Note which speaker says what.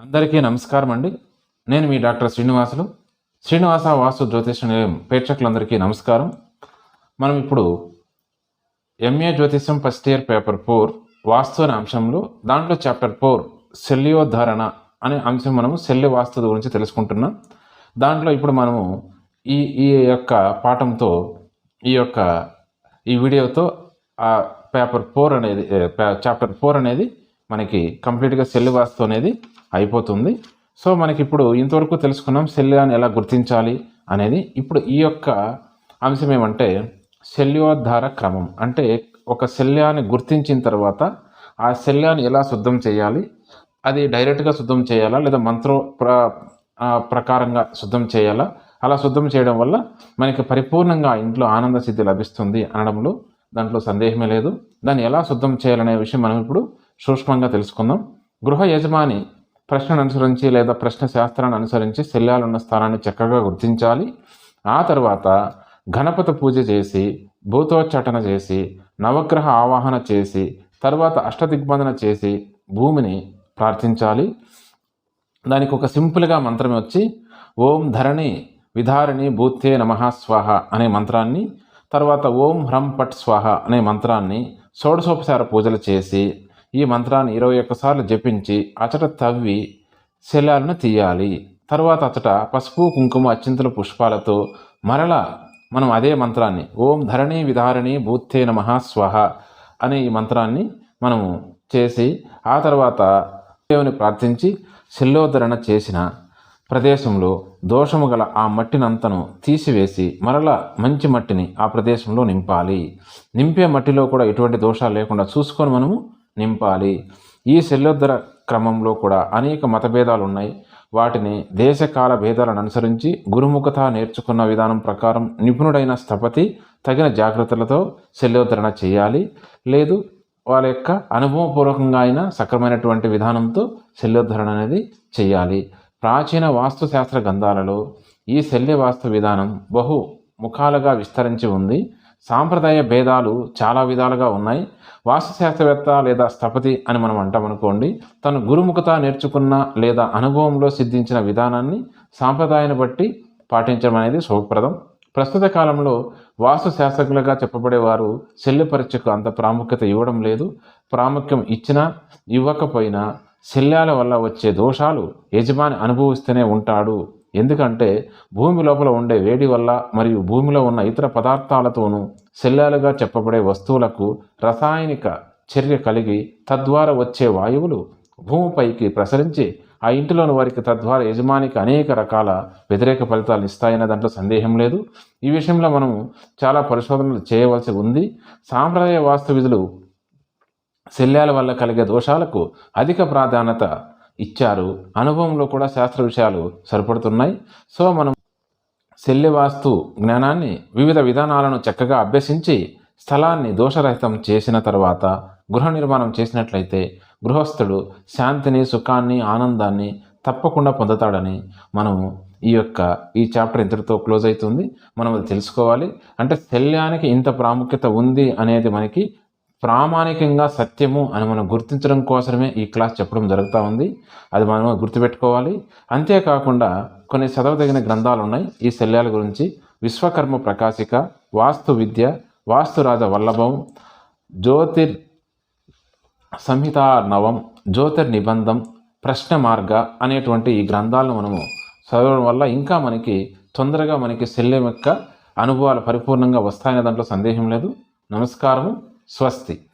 Speaker 1: అందరికీ నమస్కారం అండి. నేను మీ డాక్టర్ శ్రీనివాసులు. శ్రీనివాస వాస్తు జ్యోతిష నిలయం ప్రేక్షకులందరికీ నమస్కారం. మనం ఇప్పుడు ఎంఏ జ్యోతిషం first year paper four vastu అనే అంశంలో దాంట్లో చాప్టర్ ఫోర్ శల్యోద్ధరణ అనే అంశం మనము శల్య వాస్తు గురించి తెలుసుకుంటున్నాం. దాంట్లో ఇప్పుడు మనము ఈ ఈ యొక్క పాఠంతో ఈ యొక్క ఈ వీడియోతో ఆ పేపర్ ఫోర్ అనేది చాప్టర్ ఫోర్ అనేది మనకి కంప్లీట్గా సెల్ వాస్తు అనేది అయిపోతుంది. సో మనకి ఇప్పుడు ఇంతవరకు తెలుసుకున్నాం శల్యాన్ని ఎలా గుర్తించాలి అనేది. ఇప్పుడు ఈ యొక్క అంశం ఏమంటే శల్యోద్ధార క్రమం. అంటే ఒక శల్యాన్ని గుర్తించిన తర్వాత ఆ శల్యాన్ని ఎలా శుద్ధం చేయాలి? అది డైరెక్ట్గా శుద్ధం చేయాలా? లేదా మంత్ర ప్ర ప్రకారంగా శుద్ధం చేయాలా? అలా శుద్ధం చేయడం వల్ల మనకి పరిపూర్ణంగా ఇంట్లో ఆనంద సిద్ధి లభిస్తుంది అనడంలో దాంట్లో సందేహమే లేదు. దాన్ని ఎలా శుద్ధం చేయాలనే విషయం మనం ఇప్పుడు సూక్ష్మంగా తెలుసుకుందాం. గృహ యజమాని ప్రశ్నను అనుసరించి లేదా ప్రశ్న శాస్త్రాన్ని అనుసరించి శల్యాలున్న స్థానాన్ని చక్కగా గుర్తించాలి. ఆ తర్వాత గణపతి పూజ చేసి భూతోచ్చాటన చేసి నవగ్రహ ఆవాహన చేసి తర్వాత అష్టదిగ్బంధన చేసి భూమిని ప్రార్థించాలి. దానికి ఒక సింపుల్గా మంత్రం వచ్చి ఓం ధరణి విధారిణి భూతే నమః స్వాహ అనే మంత్రాన్ని తర్వాత ఓం హ్రం పట్ స్వాహ అనే మంత్రాన్ని షోడశోపచార పూజలు చేసి ఈ మంత్రాన్ని ఇరవై ఒక్కసార్లు జపించి అచట తవ్వి శల్యాలను తీయాలి. తర్వాత అచట పసుపు కుంకుమ అత్యంతల పుష్పాలతో మరల మనం అదే మంత్రాన్ని ఓం ధరణి విధారణి భూత్తేన నమః అనే ఈ మంత్రాన్ని మనము చేసి ఆ తర్వాత దేవుని ప్రార్థించి శల్యోద్ధరణ చేసిన ప్రదేశంలో దోషము గల ఆ మట్టినంతను తీసివేసి మరలా మంచి మట్టిని ఆ ప్రదేశంలో నింపాలి. నింపే మట్టిలో కూడా ఎటువంటి దోషాలు లేకుండా చూసుకొని మనము నింపాలి. ఈ శల్యోద్ధర క్రమంలో కూడా అనేక మతభేదాలు ఉన్నాయి వాటిని దేశకాల భేదాలను అనుసరించి గురుముఖత నేర్చుకున్న విధానం ప్రకారం నిపుణుడైన స్థపతి తగిన జాగ్రత్తలతో శల్యోద్ధరణ చేయాలి. లేదు వాళ్ళ యొక్క అనుభవపూర్వకంగా అయినా సక్రమైనటువంటి విధానంతో శల్యోద్ధరణ అనేది చేయాలి. ప్రాచీన వాస్తుశాస్త్ర గ్రంథాలలో ఈ శల్య వాస్తు విధానం బహు ముఖాలుగా విస్తరించి ఉంది. సాంప్రదాయ భేదాలు చాలా విధాలుగా ఉన్నాయి. వాస్తుశాస్త్రవేత్త లేదా స్థపతి అని మనం అంటాం అనుకోండి. తను గురుముఖత నేర్చుకున్న లేదా అనుభవంలో సిద్ధించిన విధానాన్ని సాంప్రదాయాన్ని బట్టి పాటించడం అనేది శుభప్రదం ప్రస్తుత కాలంలో వాస్తు శాస్త్రజ్ఞులుగా చెప్పబడేవారు శల్య పరీక్షకు అంత ప్రాముఖ్యత ఇవ్వడం లేదు. ప్రాముఖ్యం ఇచ్చినా ఇవ్వకపోయినా శల్యాల వల్ల వచ్చే దోషాలు యజమాని అనుభవిస్తూనే ఉంటాడు. ఎందుకంటే భూమి లోపల ఉండే వేడి వల్ల మరియు భూమిలో ఉన్న ఇతర పదార్థాలతోనూ శల్యాలుగా చెప్పబడే వస్తువులకు రసాయనిక చర్య కలిగి తద్వారా వచ్చే వాయువులు భూమిపైకి ప్రసరించి ఆ ఇంటిలోని వారికి తద్వారా యజమానికి అనేక రకాల వ్యతిరేక ఫలితాలు ఇస్తాయనే దాంట్లో సందేహం లేదు. ఈ విషయంలో మనం చాలా పరిశోధనలు చేయవలసి ఉంది. సాంప్రదాయ వాస్తు విధులు శల్యాల వల్ల కలిగే దోషాలకు అధిక ప్రాధాన్యత ఇచ్చారు. అనుభవంలో కూడా శాస్త్ర విషయాలు సరిపడుతున్నాయి. సో మనం శల్యవాస్తు జ్ఞానాన్ని వివిధ విధానాలను చక్కగా అభ్యసించి స్థలాన్ని దోషరహితం చేసిన తర్వాత గృహ నిర్మాణం చేసినట్లయితే గృహస్థుడు శాంతిని సుఖాన్ని ఆనందాన్ని తప్పకుండా పొందుతాడని మనము ఈ యొక్క ఈ చాప్టర్ ఇంతటితో క్లోజ్ అవుతుంది. మనం అది తెలుసుకోవాలి. అంటే శల్యానికి ఇంత ప్రాముఖ్యత ఉంది అనేది మనకి ప్రామాణికంగా సత్యము అని మనం గుర్తించడం కోసమే ఈ క్లాస్ చెప్పడం జరుగుతూ ఉంది. అది మనం గుర్తుపెట్టుకోవాలి. అంతేకాకుండా కొన్ని చదవదగిన గ్రంథాలు ఉన్నాయి. ఈ శల్యాల గురించి విశ్వకర్మ ప్రకాశిక వాస్తు విద్య వాస్తురాజ వల్లభం జ్యోతిర్ సంహితార్ణవం జ్యోతిర్ నిబంధం ప్రశ్న మార్గ అనేటువంటి ఈ గ్రంథాలను మనము చదవడం వల్ల ఇంకా మనకి తొందరగా మనకి శల్యం యొక్క అనుభవాలు పరిపూర్ణంగా వస్తాయనే దాంట్లో సందేహం లేదు. నమస్కారము. స్వస్తి.